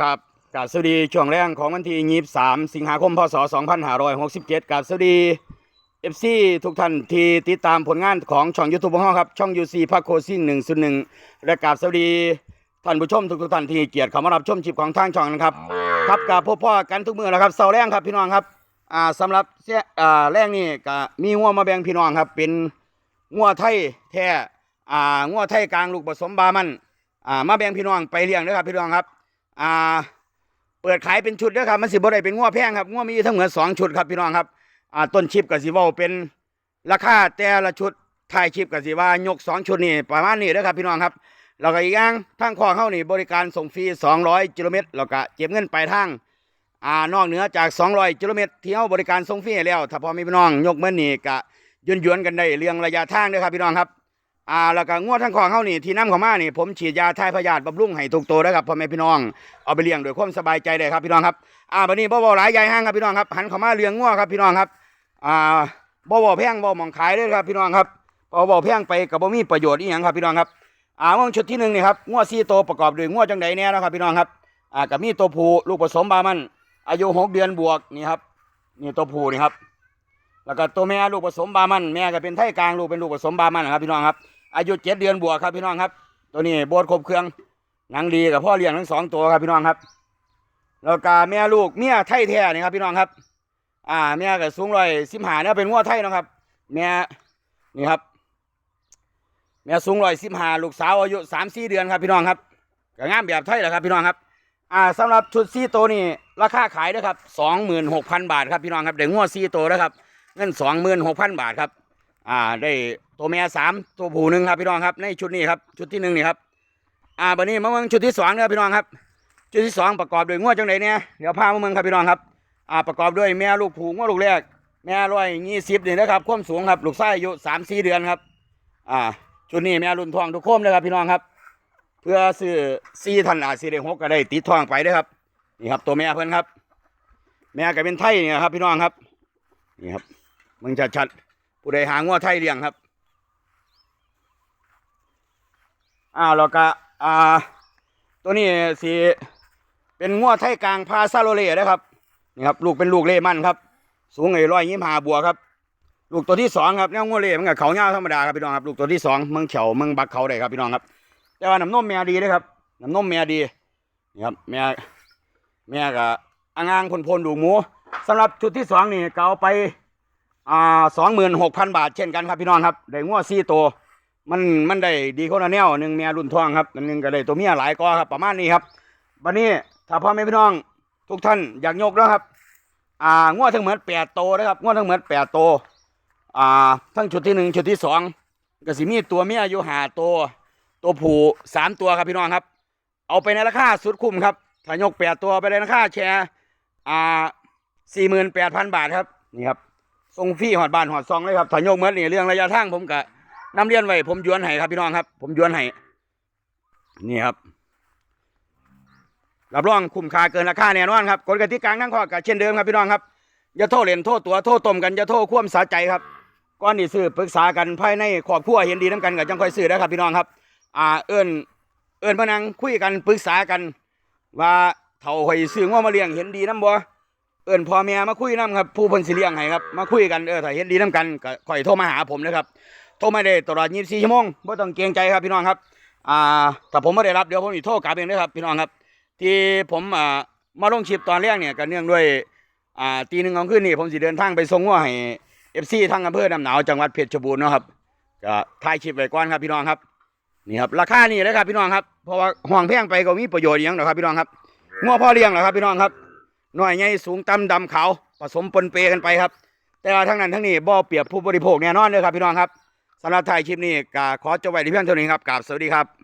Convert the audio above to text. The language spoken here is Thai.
ครับกาบสวัสดีช่วงแรกของวันที่ยี่สามสิงหาคมพศสองพันห้าร้อยหกสิบเจ็ดกาบสวัสดีเอฟซีทุกท่านที่ติดตามผลงานของช่องยูทูบของเราครับ ช่องยูซีพักโคซิ่งหนึ่งศูนย์หนึ่งและกาบสวัสดีท่านผู้ชมทุกท่านที่เกียรติเข้ามารับชมชิปของทางช่องนะครับครับกับพบพ่อกันทุกมือนะครับเสาแรงครับพี่น้องครับอ่าสำหรับเสียอ่าแรงนี่ก็มีงัวมาแบ่งพี่น้องครับ เป็นงัวไทยแท้อ่างัวไทยกลางลูกผสมบามันอ่ามาแบ่งพี่น้องไปเลี้ยงนะครับพี่น้องครับ อ่า เปิดขายเป็นชุดด้อครับ มันสิบ่ได้เป็นง้อแพงครับง้อมีทั้งเหมดสองชุดครับพี่น้องครับ อ่า ต้นชิปกับสิเว้าเป็นราคาแต่ละชุดทายชิปกับสิว่ายกสองชุดนี่ประมาณนี้ด้อครับพี่น้องครับแล้วก็อีกอย่างทางคอเข้านี่บริการส่งฟรี200กิโลเมตรแล้วก็เก็บเงินปลายทางอ่านอกเหนือจาก 200กิโลเมตรที่เฮาบริการส่งฟรีแล้ว ถ้าพอมีพี่น้องยกเงินนี่ก็ยวนๆกันได้เรื่องระยะทางด้อครับพี่น้องครับ อ่าแล้วก็งวดทั้งของเขานี่ที่น้ำเขามานี่ผมฉีดยาทายพยาธิบำรุงให้ทุกตัวนะครับพ่อแม่พี่น้องเอาไปเลี้ยงโดยความสบายใจได้ครับพี่น้องครับอ่าบัดนี้บ่บ่หลายใหญ่ห้างครับพี่น้องครับหันเขามาเลี้ยงงวครับพี่น้องครับอ่าบ่บ่แพงบ่หมองขายเลยครับพี่น้องครับบ่บ่แพงไปกับบ่มีประโยชน์อีหยังครับพี่น้องครับอ่างวดชุดที่หนึ่งนี่ครับงัวสี่ตัวประกอบด้วยงัวจังใดแน่นะครับพี่น้องครับอ่ากับมีตัวผู้ลูกผสมบามัน อายุหกเดือนบวกนี่ครับนี่ตัวผู้นี่ครับแล้วก็ตัวแม่ลูกผสมบามันแม่ก็เป็นไทยกลางลูกเป็นลูกผสมบามันนะครับพี่น้องครับ อายุเจ็ดเดือนบวกครับพี่น้องครับ ตัวนี้โบดครบเครื่องหนังดีกับพ่อเลี้ยงทั้งสองตัวครับพี่น้องครับแล้วก็แม่ลูกเมียไทยแท้นี่ครับพี่น้องครับ อ่าแม่ก็สูงร้อยสิบห้าเนี่ยเป็นงัวไทยเนาะครับแม่นี่ครับแม่สูงร้อยสิบห้าลูกสาวอายุสามสี่เดือนครับพี่น้องครับก็งามแบบไทยแหละครับพี่น้องครับ อ่าสำหรับชุดซีโตวนี่ราคาขายนะครับสองหมื่นหกพันบาทครับพี่น้องครับเด็กงัวซีโตวนะครับเงินสองหมื่นหกพันบาทครับ อ่าได้ตัวแม่สามตัวผู้หนึ่งครับพี่น้องครับในชุดนี้ครับชุดที่หนึ่งนี่ครับอ่าบัดนี้มาเมืองชุดที่สองนะครับพี่น้องครับ ชุดที่สองประกอบด้วยงวดจังไดเนี่ยเดี๋ยวพามาเมืองครับพี่น้องครับอ่าประกอบด้วยแม่ลูกผูงวดลูกแรกแม่ร้อยยี่สิบนี่นะครับความสูงครับลูกไส้อายุสามสี่เดือนครับอ่าชุดนี้แม่รุ่นทองทุกโคมเลยครับพี่น้องครับ เพื่อซื้อสี่ทันอาจสี่ได้หกก็ได้ติดทองไปด้อครับนี่ครับตัวแม่เพิ่นครับ แม่ก็เป็นไทยเนี่ยครับพี่น้องครับนี่ครับมึงชัดๆ ผู้ใดหางัวไทยเลี้ยงครับอ้าวแล้วก็อ่า ตัวนี้สีเป็นงัวไทยกลางพาซาโลเล่นะครับนี่ครับ ลูกเป็นลูกเล่มันครับ สูงไอ้ร้อยยี่ห้าบัวครับ ลูกตัวที่สองครับแนวงัวเล่มันกับเขาเงาธรรมดาครับพี่น้องครับลูกตัวที่สองเมืองเฉาเมืองบักเขาได้ครับพี่น้องครับ แต่ว่าน้ำนมแม่ดีนะครับน้ำนมแม่ดีนี่ครับแม่แม่กับอ่างางพนพนดูหมูสำหรับชุดที่สองนี่เอาไป อ่าสองหมื่นหกพันบาทเช่นกันครับพี่น้องครับได้งัวสี่ตัวมันมันได้ดีคนละแนวหนึ่งเมียรุ่นทองครับอันหนึ่งก็ได้ตัวเมียหลายกอครับประมาณนี้ครับวันนี้ถ้าพ่อแม่พี่น้องทุกท่านอยากยกนะครับ อ่างวดทั้งเหมือนแปดโตนะครับงวดทั้งเหมือนแปดโต อ่า ทั้งชุดที่หนึ่งชุดที่สองก็สิมีตัวเมียอยู่หาตัวตัวผูสามตัวครับพี่น้องครับ เอาไปในราคาสุดคุ้มครับถ้ายกแปดตัวไปในราคาแชร์อ่าสี่หมื่นแปดพันบาทครับนี่ครับ ส่งฟรีหอดบ้านหอดซองเลยครับถ้าโยกเมื่อนนี่เรื่องระยะทางผมกะน้ำเรียนไว้ผมยวนให้ครับพี่น้องครับ ผมยวนให้นี่ครับรับรองคุ้มค่าเกินราคาแน่นอนครับกฎกติกาทั้งข้อกับเช่นเดิมครับพี่น้องครับอย่าโทษเล่นโทษตัวโทษต้มกันอย่าโทษคว่ำสาใจครับก่อนที่ซื้อปรึกษากันภายในครอบครัวเห็นดีน้ำกันกับจังค่อยซื้อนะครับ พี่น้องครับ อ่าเอิญเอิญพนังคุยกันปรึกษากัน ว่าเท่าหอยซื้อว่ามาเลี้ยงเห็นดีน้ำบ่ เอิ้นพ่อแม่มาคุยน้ำครับผู้เพิ่นสิเลี้ยงให้ครับมาคุยกันเออถ้าเห็นดีน้ำกันก็ค่อยโทรมาหาผมนะครับโทรมาได้ตลอด24ชั่วโมงบ่ต้องเกรงใจครับพี่น้องครับอ่าถ้าผมไม่ได้รับเดี๋ยวผมสิโทรกลับเองนะครับพี่น้องครับ ที่ผมอ่ามาลงชิปตอนแรกเนี่ยก็เนื่องด้วยอ่าตีหนึ่งของคืนนี้ผมสิเดินทางไปส่งว่าให้ FC ทางอำเภอน้ำหนาวจังหวัดเพชรบูรณ์เนาะครับก็ถ่ายคลิปไว้ก่อนครับพี่น้องครับนี่ครับราคานี่เลยครับพี่น้องครับเพราะว่าห่วงแพงไปก็มีประโยชน์อหยังหรอครับพี่น้องครับงัวพ่อเลี้ยงเหรอครับพี่น้องครับ น้อยใหญ่สูงต่ำดำขาวผสมปนเปกันไปครับ แต่ว่าทั้งนั้นทั้งนี้บ่อเปรียบผู้บริโภคแน่นอนเลยครับพี่น้องครับสำหรับถ่ายคลิปนี้ก็ขอจบไว้ที่เพียงเท่านี้ครับกราบสวัสดีครับ